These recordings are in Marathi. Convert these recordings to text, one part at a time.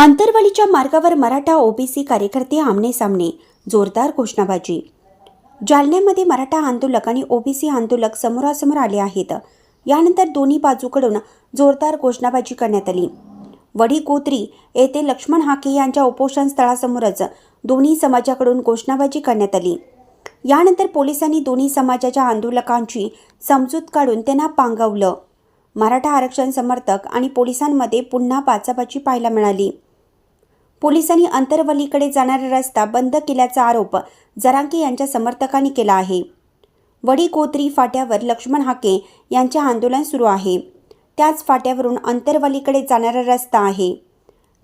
आंतरवालीच्या मार्गावर मराठा ओबीसी कार्यकर्ते आमने सामने जोरदार घोषणाबाजी. जालन्यामध्ये मराठा आंदोलक आणि ओबीसी आंदोलक समोरासमोर आले आहेत. यानंतर दोन्ही बाजूकडून जोरदार घोषणाबाजी करण्यात आली. वडी कोत्री येथे लक्ष्मण हाके यांच्या उपोषण स्थळासमोरच दोन्ही समाजाकडून घोषणाबाजी करण्यात आली. यानंतर पोलिसांनी दोन्ही समाजाच्या आंदोलकांची समजूत काढून त्यांना पांगवलं. मराठा आरक्षण समर्थक आणि पोलिसांमध्ये पुन्हा बाचाबाची पाहायला मिळाली. पोलिसांनी अंतरवलीकडे जाणारा रस्ता बंद केल्याचा आरोप जरांगे यांच्या समर्थकांनी केला आहे. वडी कोत्री फाट्यावर लक्ष्मण हाके यांचे आंदोलन सुरू आहे. त्याच फाट्यावरून अंतरवलीकडे जाणारा रस्ता आहे.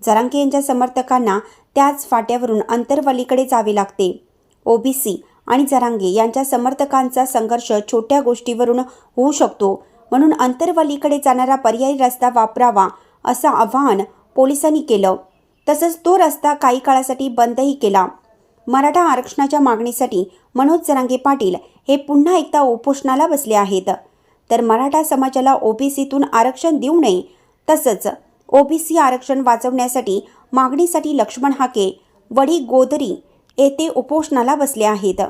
जरांगे यांच्या समर्थकांना त्याच फाट्यावरून अंतरवलीकडे जावे लागते. ओबीसी आणि जरांगे यांच्या समर्थकांचा संघर्ष छोट्या गोष्टीवरून होऊ शकतो म्हणून अंतरवलीकडे जाणारा पर्यायी रस्ता वापरावा असं आवाहन पोलिसांनी केलं. तसंच तो रस्ता काही काळासाठी बंदही केला. मराठा आरक्षणाच्या मागणीसाठी मनोज जरांगे पाटील हे पुन्हा एकदा उपोषणाला बसले आहेत. तर मराठा समाजाला ओबीसीतून आरक्षण देऊ नये तसंच ओबीसी आरक्षण वाचवण्यासाठी मागणीसाठी लक्ष्मण हाके वडी गोदरी येथे उपोषणाला बसले आहेत.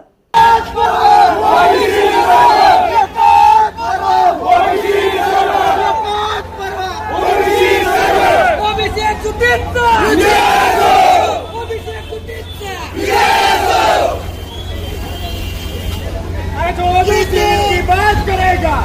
चौधरी की बात करेगा।